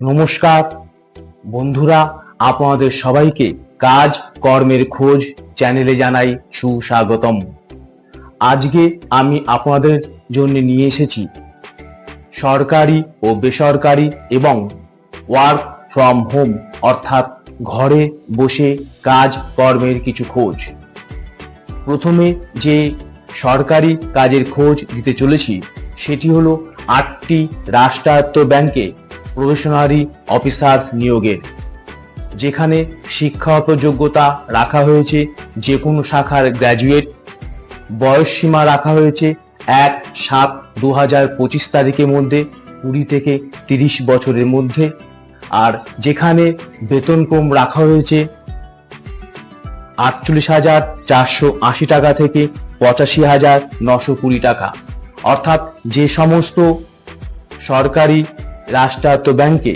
নমস্কার। বন্ধুরা, আপনাদের সবাইকে কাজ, কর্মের খোঁজ চ্যানেলে জানাই সুস্বাগতম। আজকে আমি আপনাদের জন্য নিয়ে এসেছি সরকারি ও বেসরকারি এবং ওয়ার্ক ফ্রম হোম অর্থাৎ ঘরে বসে কাজ, কর্মের কিছু খোঁজ। প্রথমে যে সরকারি কাজের খোঁজ দিতে চলেছি, সেটি হলো আটটি রাষ্ট্রায়ত্ত ব্যাংকে প্রফেশনারি অফিসার্স নিয়োগের, যেখানে শিক্ষাগত যোগ্যতা রাখা হয়েছে যে কোনো শাখার গ্র্যাজুয়েট। বয়স সীমা রাখা হয়েছে এক সাত দু হাজার পঁচিশ তারিখের মধ্যে, কুড়ি থেকে তিরিশ বছরের মধ্যে। আর যেখানে বেতনক্রম রাখা হয়েছে আটচল্লিশ হাজার চারশো আশি টাকা থেকে পঁচাশি হাজার নশো কুড়ি টাকা। অর্থাৎ যে সমস্ত সরকারি রাষ্ট্রায়ত্ত ব্যাংকে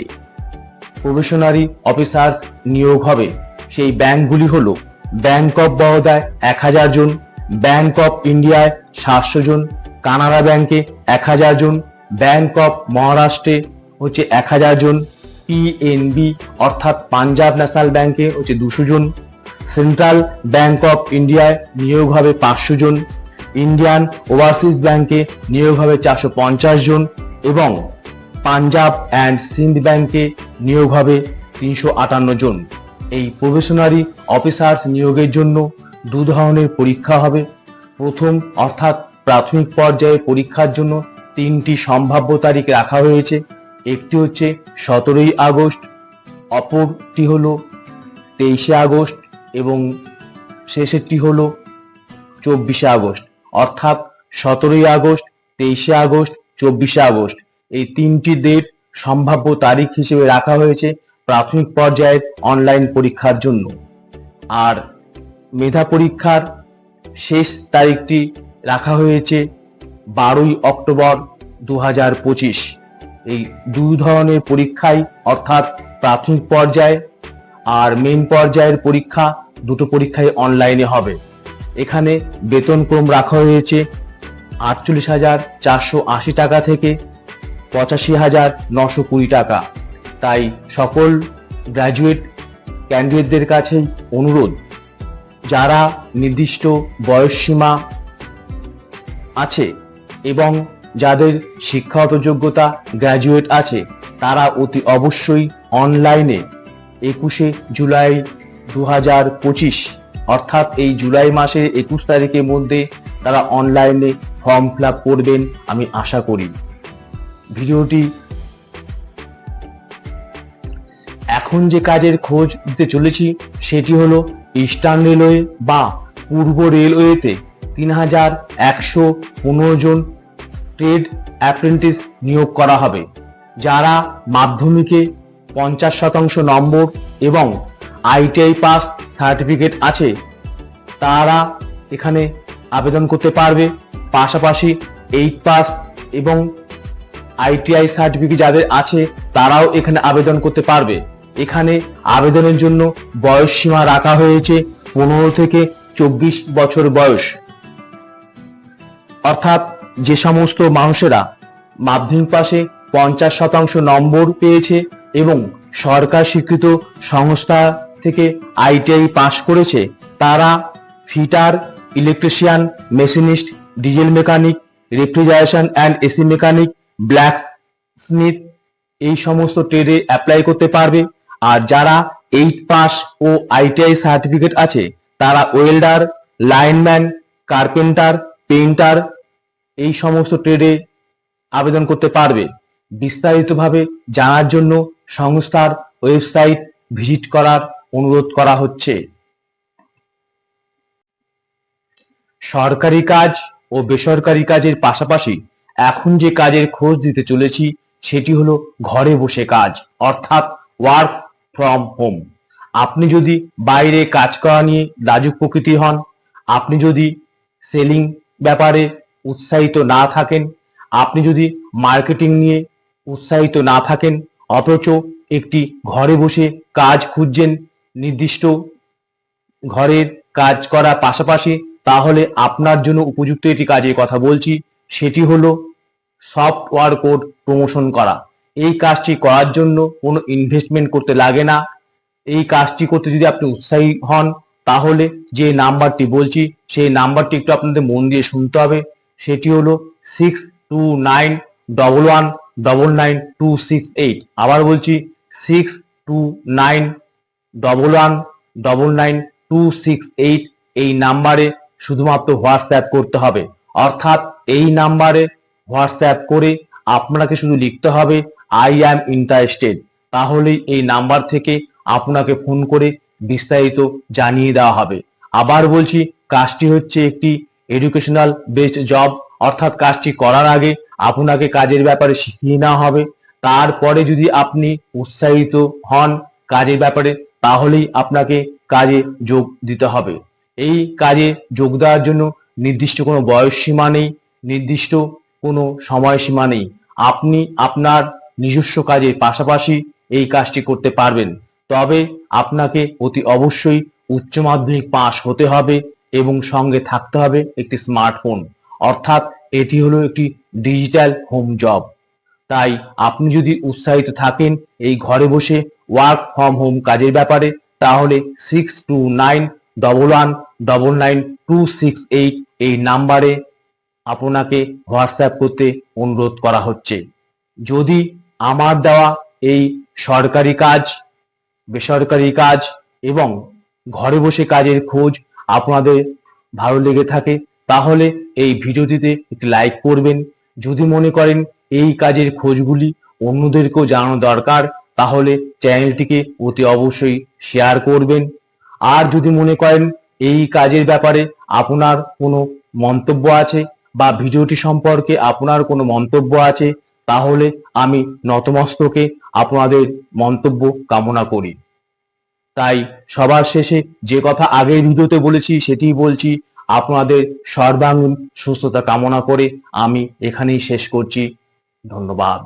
প্রফেশনারি অফিসার নিয়োগ হবে। সেই ব্যাংকগুলি হল ব্যাংক অফ বরোদায় এক হাজার জন, ব্যাংক অফ ইন্ডিয়ায় সাতশো জন, কানাড়া ব্যাংকে এক হাজার জন, ব্যাংক অফ মহারাষ্ট্রে হচ্ছে এক হাজার জন পিএনবি অর্থাৎ পাঞ্জাব ন্যাশনাল ব্যাংকে হচ্ছে দুশো জন, সেন্ট্রাল ব্যাংক অফ ইন্ডিয়ায় নিয়োগ হবে পাঁচশো জন, ইন্ডিয়ান ওভারসিজ ব্যাংকে নিয়োগ হবে চারশো পঞ্চাশ জন এবং পাঞ্জাব অ্যান্ড সিন্ধ ব্যাংকে নিয়োগ হবে তিনশো আটান্ন জন। এই প্রফেশনারি অফিসার্স নিয়োগের জন্য দু ধরনের পরীক্ষা হবে। প্রথম অর্থাৎ প্রাথমিক পর্যায়ে পরীক্ষার জন্য তিনটি সম্ভাব্য তারিখ রাখা হয়েছে। একটি হচ্ছে সতেরোই আগস্ট, অপরটি হল তেইশে আগস্ট এবং শেষেরটি হল চব্বিশে আগস্ট। অর্থাৎ সতেরোই আগস্ট, তেইশে আগস্ট, চব্বিশে আগস্ট। এই তিনটি ডেট সম্ভাব্য তারিখ হিসেবে রাখা হয়েছে প্রাথমিক পর্যায়ের অনলাইন পরীক্ষার জন্য। আর মেধা পরীক্ষার শেষ তারিখটি রাখা হয়েছে বারোই অক্টোবর দু হাজার পঁচিশ। এই দুই ধরনের পরীক্ষাই অর্থাৎ প্রাথমিক পর্যায়ে আর মেন পর্যায়ের পরীক্ষা দুটো পরীক্ষাই অনলাইনে হবে। এখানে বেতনক্রম রাখা হয়েছে আটচল্লিশ হাজার চারশো আশি টাকা থেকে পঁচাশি হাজার নশো কুড়ি টাকা। তাই সকল গ্র্যাজুয়েট ক্যান্ডিডেটদের কাছেই অনুরোধ, যারা নির্দিষ্ট বয়সসীমা আছে এবং যাদের শিক্ষাগত যোগ্যতা গ্র্যাজুয়েট আছে, তারা অতি অবশ্যই অনলাইনে একুশে জুলাই দু হাজার পঁচিশ, অর্থাৎ এই জুলাই মাসের একুশ তারিখের মধ্যে তারা অনলাইনে ফর্ম ফিল করবেন, আমি আশা করি। ভিডিওটি এখন যে কাজের খোঁজ দিতে চলেছি, সেটি হলো ইস্টার্ন রেলওয়ে বা পূর্ব রেলওয়েতে তিন হাজার একশো পনেরো জন ট্রেড অ্যাপ্রেন্টিস নিয়োগ করা হবে, যারা মাধ্যমিকে পঞ্চাশ শতাংশ নম্বর এবং আইটিআই পাস সার্টিফিকেট আছে, তারা এখানে আবেদন করতে পারবে। পাশাপাশি এইট পাস এবং আইটিআই সার্টিফিকেট যাদের আছে, তারাও এখানে আবেদন করতে পারবে। এখানে আবেদনের জন্য বয়স সীমা রাখা হয়েছে পনেরো থেকে চব্বিশ বছর বয়স। অর্থাৎ যে সমস্ত মানুষেরা মাধ্যমিক পাশে পঞ্চাশ শতাংশ নম্বর পেয়েছে এবং সরকার স্বীকৃত সংস্থা থেকে আইটিআই পাশ করেছে, তারা fitter, electrician, machinist, diesel mechanic, refrigeration and AC mechanic blacksmith এই সমস্ত ট্রেডে অ্যাপ্লাই করতে পারবে। আর যারা এইট পাস ও আইটিআই সার্টিফিকেট আছে, তারা ওয়েল্ডার লাইনম্যান কার্পেন্টার পেইন্টার এই সমস্ত ট্রেডে আবেদন করতে পারবে। বিস্তারিতভাবে জানার জন্য সংস্থার ওয়েবসাইট ভিজিট করার অনুরোধ করা হচ্ছে। সরকারি কাজ ও বেসরকারি কাজের পাশাপাশি এখন যে কাজের খোঁজ দিতে চলেছি, সেটি হলো ঘরে বসে কাজ, অর্থাৎ ওয়ার্ক ফ্রম হোম আপনি যদি বাইরে কাজ করা নিয়ে লাজুক প্রকৃতি হন, আপনি যদি সেলিং ব্যাপারে উৎসাহিত না থাকেন, আপনি যদি মার্কেটিং নিয়ে উৎসাহিত না থাকেন, অথচ একটি ঘরে বসে কাজ খুঁজছেন, নির্দিষ্ট ঘরের কাজ করার পাশাপাশি, তাহলে আপনার জন্য উপযুক্ত একটি কাজের কথা বলছি সেটি হলো সফটওয়্যার কোড প্রমোশন করা। এই কাজটি করার জন্য কোনো ইনভেস্টমেন্ট করতে লাগে না। এই কাজটি করতে যদি আপনি উৎসাহী হন, তাহলে যে নাম্বারটি বলছি, সেই নাম্বারটি একটু আপনাদের মন দিয়ে শুনতে হবে। সেটি হলো six two nine double one double nine two six eight আবার বলছি six two nine double one double nine two six eight এই নাম্বারে শুধুমাত্র হোয়াটসঅ্যাপ করতে হবে। অর্থাৎ এই নাম্বারে হোয়াটসঅ্যাপ করে আপনাকে শুধু লিখতে হবে আই অ্যাম ইন্টারেস্টেড তাহলেই এই নাম্বার থেকে আপনাকে ফোন করে বিস্তারিত জানিয়ে দেওয়া হবে। আবার বলছি, কাজটি হচ্ছে একটি এডুকেশনাল বেসড জব অর্থাৎ কাজটি করার আগে আপনাকে কাজের ব্যাপারে শিখিয়ে নেওয়া হবে। তারপরে যদি আপনি উৎসাহিত হন কাজের ব্যাপারে, তাহলেই আপনাকে কাজে যোগ দিতে হবে। এই কাজে যোগ দেওয়ার জন্য নির্দিষ্ট কোনো বয়স সীমা নেই, নির্দিষ্ট কোনো সময়সীমা নেই। আপনি আপনার নিজস্ব কাজের পাশাপাশি এই কাজটি করতে পারবেন। তবে আপনাকে অতি অবশ্যই উচ্চ মাধ্যমিক পাস হতে হবে এবং সঙ্গে থাকতে হবে একটি স্মার্টফোন। অর্থাৎ এটি হলো একটি ডিজিটাল হোম জব। তাই আপনি যদি উৎসাহিত থাকেন এই ঘরে বসে ওয়ার্ক ফ্রম হোম কাজের ব্যাপারে, তাহলে six two nine double one double nine two six eight এই নাম্বারে আপনাকে হোয়াটসঅ্যাপ করতে অনুরোধ করা হচ্ছে। যদি আমার দেওয়া এই সরকারি কাজ, বেসরকারি কাজ এবং ঘরে বসে কাজের খোঁজ আপনাদের ভালো লেগে থাকে, তাহলে এই ভিডিওটিতে একটি লাইক করবেন। যদি মনে করেন এই কাজের খোঁজগুলি অন্যদেরকেও জানানো দরকার, তাহলে চ্যানেলটিকে অতি অবশ্যই শেয়ার করবেন। আর যদি মনে করেন এই কাজের ব্যাপারে আপনার কোনো মন্তব্য আছে বা ভিডিওটি সম্পর্কে আপনার কোনো মন্তব্য আছে, তাহলে আমি নতমস্তকে আপনাদের মন্তব্য কামনা করি। তাই সবার শেষে যে কথা আগের ভিডিওতে বলেছি সেটি বলছি, আপনাদের সর্বাঙ্গীন সুস্থতা কামনা করে আমি এখানেই শেষ করছি। ধন্যবাদ।